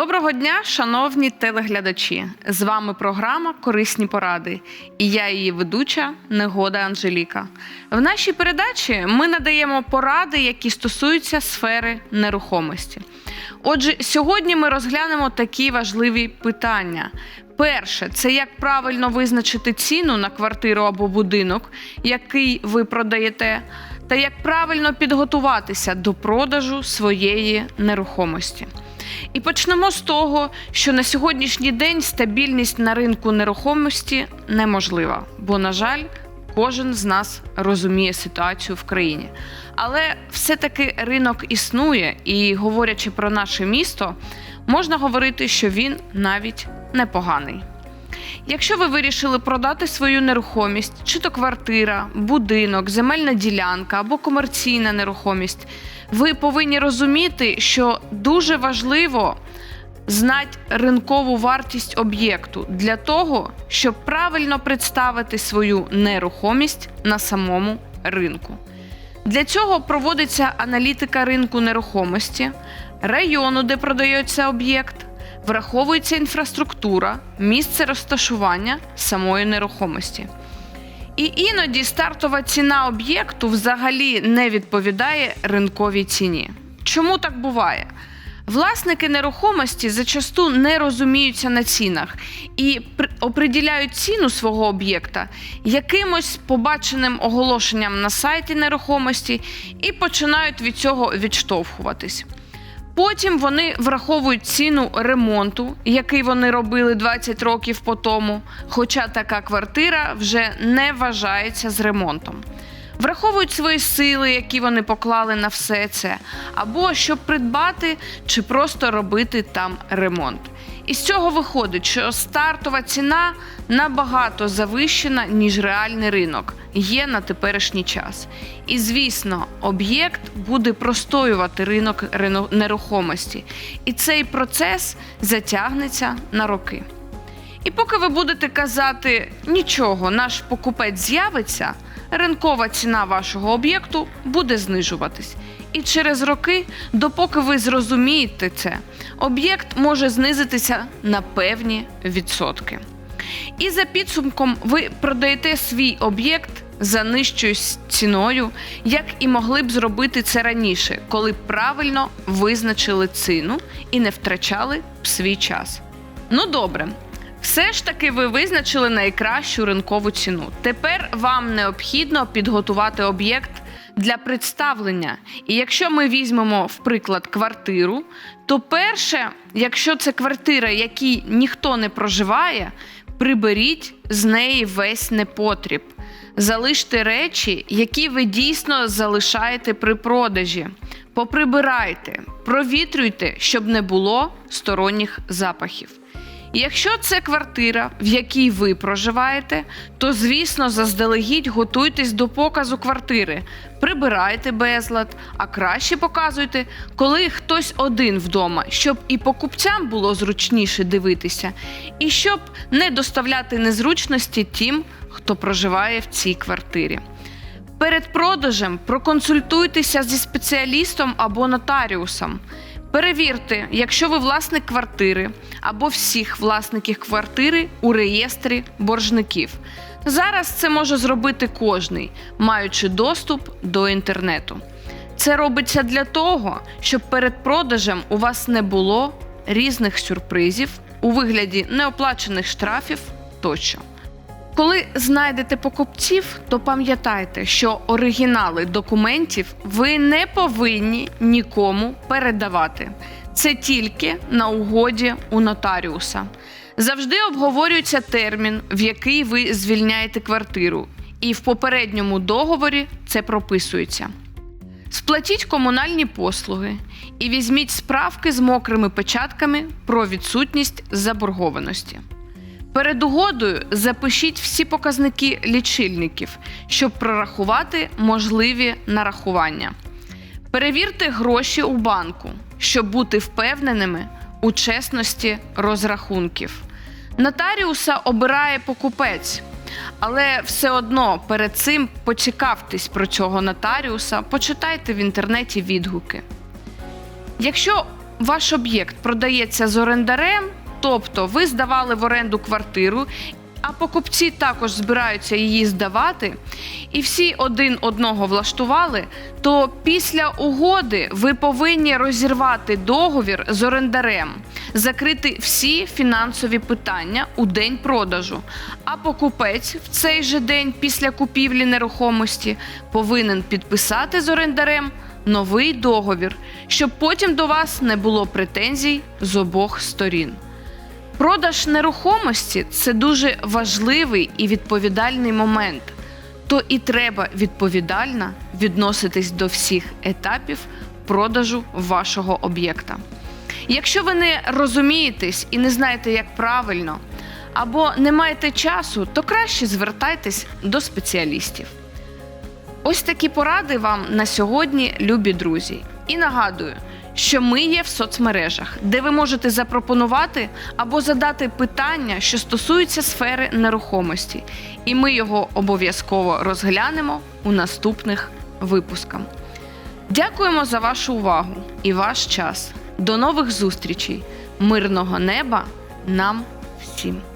Доброго дня, шановні телеглядачі! З вами програма Корисні поради і я її ведуча Негода Анжеліка. В нашій передачі ми надаємо поради, які стосуються сфери нерухомості. Отже, сьогодні ми розглянемо такі важливі питання. Перше, це як правильно визначити ціну на квартиру або будинок, який ви продаєте, та як правильно підготуватися до продажу своєї нерухомості. І почнемо з того, що на сьогоднішній день стабільність на ринку нерухомості неможлива, бо, на жаль, кожен з нас розуміє ситуацію в країні. Але все-таки ринок існує, і говорячи про наше місто, можна говорити, що він навіть непоганий. Якщо ви вирішили продати свою нерухомість, чи то квартира, будинок, земельна ділянка або комерційна нерухомість, ви повинні розуміти, що дуже важливо знати ринкову вартість об'єкту для того, щоб правильно представити свою нерухомість на самому ринку. Для цього проводиться аналітика ринку нерухомості, району, де продається об'єкт, враховується інфраструктура, місце розташування самої нерухомості. І іноді стартова ціна об'єкту взагалі не відповідає ринковій ціні. Чому так буває? Власники нерухомості зачасту не розуміються на цінах і при- оприділяють ціну свого об'єкта якимось побаченим оголошенням на сайті нерухомості і починають від цього відштовхуватись. Потім вони враховують ціну ремонту, який вони робили 20 років по тому, хоча така квартира вже не вважається з ремонтом. Враховують свої сили, які вони поклали на все це, або щоб придбати чи просто робити там ремонт. І з цього виходить, що стартова ціна набагато завищена, ніж реальний ринок є на теперішній час. І звісно, об'єкт буде простоювати ринок нерухомості. І цей процес затягнеться на роки. І поки ви будете казати нічого, наш покупець з'явиться, ринкова ціна вашого об'єкту буде знижуватись. І через роки, допоки ви зрозумієте це, об'єкт може знизитися на певні відсотки. І за підсумком ви продаєте свій об'єкт за нижчою ціною, як і могли б зробити це раніше, коли правильно визначили ціну і не втрачали б свій час. Ну добре. Все ж таки ви визначили найкращу ринкову ціну. Тепер вам необхідно підготувати об'єкт для представлення. І якщо ми візьмемо в приклад квартиру, то перше, якщо це квартира, якій ніхто не проживає, приберіть з неї весь непотріб. Залиште речі, які ви дійсно залишаєте при продажі. Поприбирайте, провітрюйте, щоб не було сторонніх запахів. Якщо це квартира, в якій ви проживаєте, то звісно заздалегідь готуйтесь до показу квартири, прибирайте безлад, а краще показуйте, коли хтось один вдома, щоб і покупцям було зручніше дивитися, і щоб не доставляти незручності тим, хто проживає в цій квартирі. Перед продажем проконсультуйтеся зі спеціалістом або нотаріусом. Перевірте, якщо ви власник квартири або всіх власників квартири у реєстрі боржників. Зараз це може зробити кожний, маючи доступ до інтернету. Це робиться для того, щоб перед продажем у вас не було різних сюрпризів у вигляді неоплачених штрафів тощо. Коли знайдете покупців, то пам'ятайте, що оригінали документів ви не повинні нікому передавати. Це тільки на угоді у нотаріуса. Завжди обговорюється термін, в який ви звільняєте квартиру, і в попередньому договорі це прописується. Сплатіть комунальні послуги і візьміть справки з мокрими печатками про відсутність заборгованості. Перед угодою запишіть всі показники лічильників, щоб прорахувати можливі нарахування. Перевірте гроші у банку, щоб бути впевненими у чесності розрахунків. Нотаріуса обирає покупець, але все одно перед цим поцікавтесь про цього нотаріуса, почитайте в інтернеті відгуки. Якщо ваш об'єкт продається з орендарем, тобто ви здавали в оренду квартиру, а покупці також збираються її здавати, і всі один одного влаштували, то після угоди ви повинні розірвати договір з орендарем, закрити всі фінансові питання у день продажу. А покупець в цей же день після купівлі нерухомості повинен підписати з орендарем новий договір, щоб потім до вас не було претензій з обох сторін. Продаж нерухомості це дуже важливий і відповідальний момент. То і треба відповідально відноситись до всіх етапів продажу вашого об'єкта. Якщо ви не розумієтесь і не знаєте, як правильно, або не маєте часу, то краще звертайтесь до спеціалістів. Ось такі поради вам на сьогодні, любі друзі. І нагадую, що ми є в соцмережах, де ви можете запропонувати або задати питання, що стосуються сфери нерухомості, і ми його обов'язково розглянемо у наступних випусках. Дякуємо за вашу увагу і ваш час. До нових зустрічей, мирного неба нам всім!